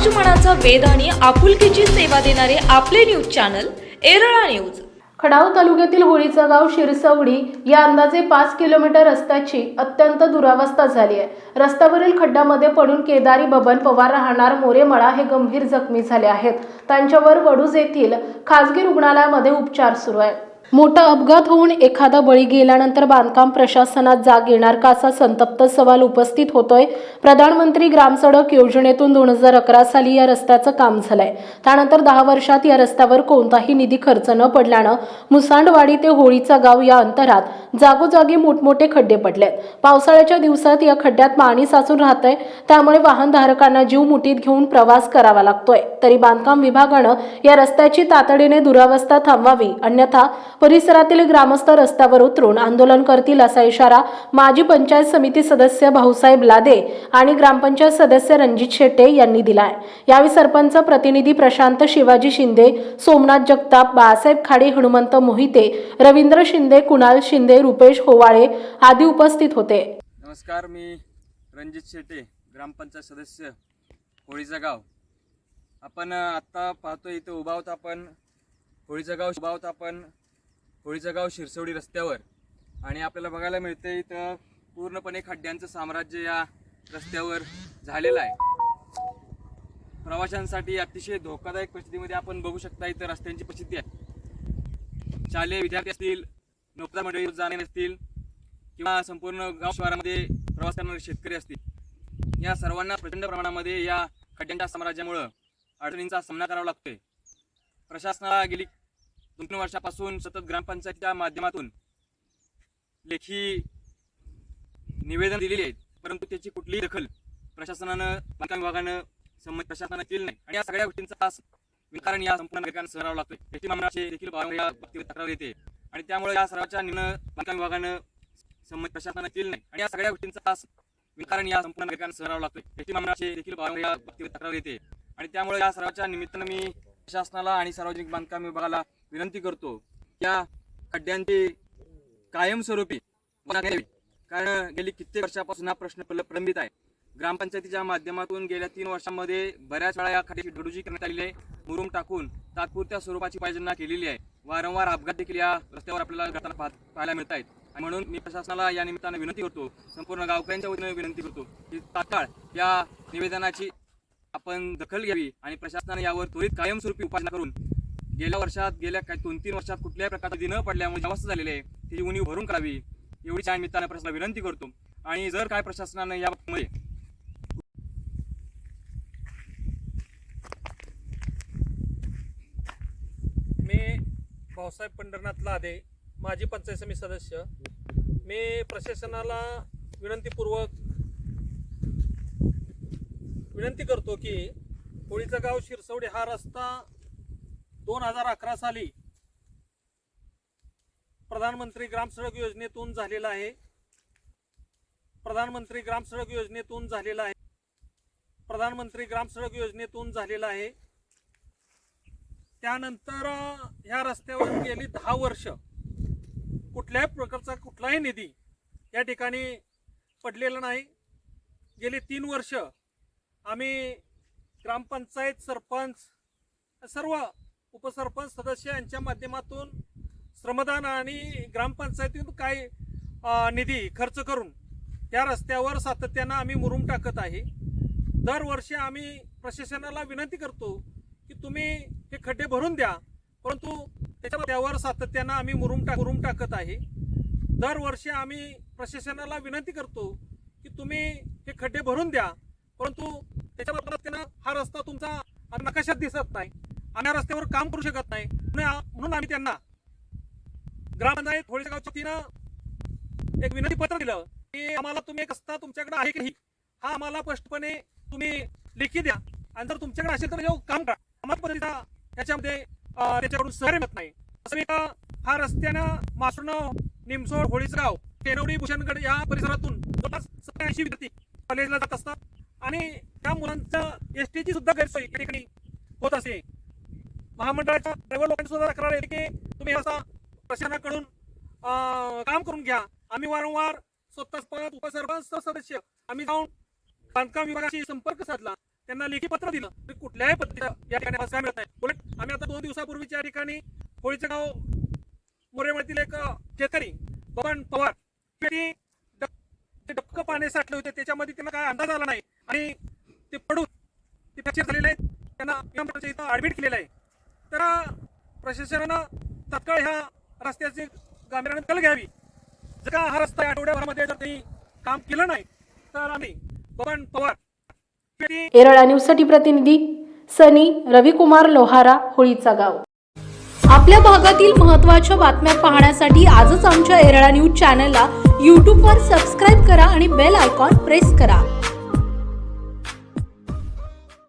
समाज मनाचा आणि आपुलकीची सेवा देणारे आपले news channel Erala news. Khadav तालुक्यातील होळीचा गाव शिरसवडी या अंदाजे पाच किलोमीटर रस्त्याची अत्यंत दुरावस्था झाली आहे. रस्त्यावरील खड्ड्यामध्ये पडून केदारी बबन पवार राहणार मोरेमळा हे गंभीर जखमी झाले आहेत. त्यांच्यावर वडूज येथील खासगी रुग्णालयामध्ये उपचार सुरू आहे मोठा अपघात होऊन एखादा बळी गेल्यानंतर बांधकाम प्रशासनात जाग येणार का असा संतप्त सवाल उपस्थित होतोय. प्रधानमंत्री ग्रामसडक योजनेतून दोन हजार अकरा साली या रस्त्याचं काम झालंय. त्यानंतर दहा वर्षात या रस्त्यावर कोणताही निधी खर्च न पडल्यानं मुसांडवाडी ते होळीचा गाव या अंतरात जागोजागी मोठमोठे खड्डे पडलेत. पावसाळ्याच्या दिवसात या खड्ड्यात पाणी साचून राहतंय. त्यामुळे वाहनधारकांना जीव मुठीत घेऊन प्रवास करावा लागतोय. तरी बांधकाम विभागानं या रस्त्याची तातडीने दुरावस्था थांबवावी अन्यथा परिसरातील ग्रामस्थ रस्त्यावर उतरून आंदोलन करतील असा इशारा माजी पंचायत समिती सदस्य भाऊसाहेब लादे आणि ग्रामपंचायत सदस्य रणजित शेटे यांनी दिलाय. यावेळी सरपंच प्रतिनिधी प्रशांत शिवाजी शिंदे सोमनाथ जगताप बाळासाहेब खाडे हनुमंत मोहिते रवींद्र शिंदे कुणाल शिंदे रुपेश होवाळे आदी उपस्थित होते. नमस्कार मी रणजित शेटे ग्रामपंचायत सदस्य होळीचा गाव. आपण आत्ता पाहतो इथे उभा आपण. होळीचं गाव उभा आपण. होळीचं गाव शिरसवडी रस्त्यावर. आणि आपल्याला बघायला मिळते इथं पूर्णपणे खड्ड्यांचं साम्राज्य या रस्त्यावर झालेलं आहे. प्रवाशांसाठी अतिशय धोकादायक परिस्थितीमध्ये आपण बघू शकता इथं रस्त्यांची परिस्थिती आहे. शालेय विद्यार्थी असतील नोकऱ्या मंडळी जाणे असतील किंवा संपूर्ण गाव शहरामध्ये प्रवास करणारे शेतकरी असतील. या सर्वांना प्रचंड प्रमाणामध्ये या खड्ड्यांच्या साम्राज्यामुळं अडचणींचा सामना करावा लागतोय. प्रशासनाला गेली दोन तीन वर्षापासून सतत ग्रामपंचायतीच्या माध्यमातून लेखी निवेदन दिलेली आहेत. परंतु त्याची कुठलीही दखल प्रशासनानं बांधकाम विभागानं संबंधित प्रशासनानं केली नाही. आणि या सगळ्या गोष्टींचा विनाकारण या संपूर्ण नागरिकांना सराव लागतोय. एटी महामंडळाचे देखील तक्रार येते. आणि त्यामुळे या सर्वांच्या निर्णय बांधकाम विभागानं संबंधित प्रशासनानं केली नाही. आणि या सगळ्या गोष्टींचा विकारण या संपूर्ण नागरिकांना सराव लागतोय. एटी महामंडळाचे देखील तक्रार येते. आणि त्यामुळे या सर्वांच्या निमित्तानं मी प्रशासनाला आणि सार्वजनिक बांधकाम विभागाला विनंती करतो या खड्ड्यांची कायमस्वरूपी कारण गेली कित्येक वर्षापासून हा प्रश्न प्रलंबित आहे. ग्रामपंचायतीच्या माध्यमातून गेल्या तीन वर्षांमध्ये बऱ्याच वेळा या खड्ड्याची डुडुजी करण्यात आलेली आहे. मुरुम टाकून तात्पुरत्या स्वरूपाची पायजना केलेली आहे. वारंवार अपघात देखील या रस्त्यावर आपल्याला घडताना पाहायला मिळत आहेत. म्हणून मी प्रशासनाला या निमित्तानं विनंती करतो संपूर्ण गावकऱ्यांच्या वतीने विनंती करतो की तात्काळ या निवेदनाची आपण दखल घ्यावी आणि प्रशासनाने यावर त्वरित कायमस्वरूपी उपाययोजना करून गेल्या वर्षात गेल्या काही दोन तीन वर्षात कुठल्याही प्रकारचा निधी न पडल्यामुळे जास्त झालेले झालेली आहे ती उणीव भरून काढावी एवढी त्या निमित्तानं प्रशासनाला विनंती करतो. आणि जर काय प्रशासनानं या बाबतीमध्ये मी भाऊसाहेब पंढरनाथ लादे माजी पंचायत समिती सदस्य. मी प्रशासनाला विनंतीपूर्वक विनंती करतो की होळीचं गाव शिरसवडी हा रस्ता दोन हजार अकरा साली प्रधानमंत्री ग्रामसडक योजनेतून झालेला आहे. प्रधानमंत्री ग्रामसडक योजनेतून झालेला आहे. प्रधानमंत्री ग्रामसडक योजनेतून झालेला आहे. त्यानंतर ह्या रस्त्यावर गेली दहा वर्ष. कुठल्याही प्रकारचा कुठलाही निधी या ठिकाणी पडलेला नाही. गेली तीन वर्ष आम्ही ग्रामपंचायत सरपंच सर्व उपसरपंच सदस्य यांच्या माध्यमातून श्रमदान आणि ग्रामपंचायतीतून काही निधी खर्च करून या रस्त्यावर सातत्यानं आम्ही मुरुम टाकत आहे. दरवर्षी आम्ही प्रशासनाला विनंती करतो की तुम्ही हे खड्डे भरून द्या परंतु त्याच्या त्यावर सातत्यानं आम्ही मुरुम टाक मुरुम टाकत आहे. दरवर्षी आम्ही प्रशासनाला विनंती करतो की तुम्ही हे खड्डे भरून द्या परंतु त्याच्या हा रस्ता तुमचा नकाशात दिसत नाही. आम्ही रस्त्यावर काम करू शकत नाही. म्हणून आम्ही त्यांना ग्रामपंचायत होळीच्या गावच्या वतीनं एक विनंती पत्र दिलं की आम्हाला तुम्ही एक रस्ता तुमच्याकडे आहे की हा आम्हाला स्पष्टपणे तुम्ही लेखी द्या. आणि जर तुमच्याकडे असेल तर काम करा. आम्हाला पद्धतीचा याच्यामध्ये त्याच्याकडून सहकार्य मिळत नाही. असं मी का हा रस्त्यानं मासुणं निमसोड होळीचं गाव भूषणगड या परिसरातून जवळपास सत्तर ऐंशी विद्यार्थी कॉलेजला जात असतात. आणि त्या मुलांचं एस टीची सुद्धा गैरसोय या ठिकाणी होत असते महामंडळाच्या ड्रायव्हर लोकांची सुद्धा तक्रार येते की तुम्ही असा प्रशासनाकडून काम करून घ्या. आम्ही वारंवार स्वतः उपसरपंच सदस्य आम्ही जाऊन बांधकाम विभागाशी संपर्क साधला. त्यांना लेखी पत्र दिलं. तरी कुठल्याही पद्धतीचं या ठिकाणी मिळत नाही. उलट आम्ही आता दोन दिवसापूर्वीच्या या ठिकाणी होळीचं गाव मोरेमळतील एक शेतकरी बबन पवार ते डबकं पाणी साठले होते. त्याच्यामध्ये त्यांना काय अंदाज आला नाही. आणि ते पडून ते फ्रॅक्चर झालेले आहेत. त्यांना एमच्या इथं ॲडमिट केलेलं आहे. तर प्रशासनानं तत्काळ ह्या रस्त्याची गांभीर्याने दखल घ्यावी. जर का हा रस्ता या आठवड्याभरामध्ये जर त्यांनी काम केलं नाही तर आम्ही बबन पवार एरळा न्यूजसाठी प्रतिनिधी सनी रविकुमार लोहारा होळीचा गाव. आपल्या भागातील महत्त्वाच्या बातम्या पाहण्यासाठी आजच आमच्या एरळा न्यूज चॅनलला यूट्यूबवर सबस्क्राईब करा आणि बेल आयकॉन प्रेस करा.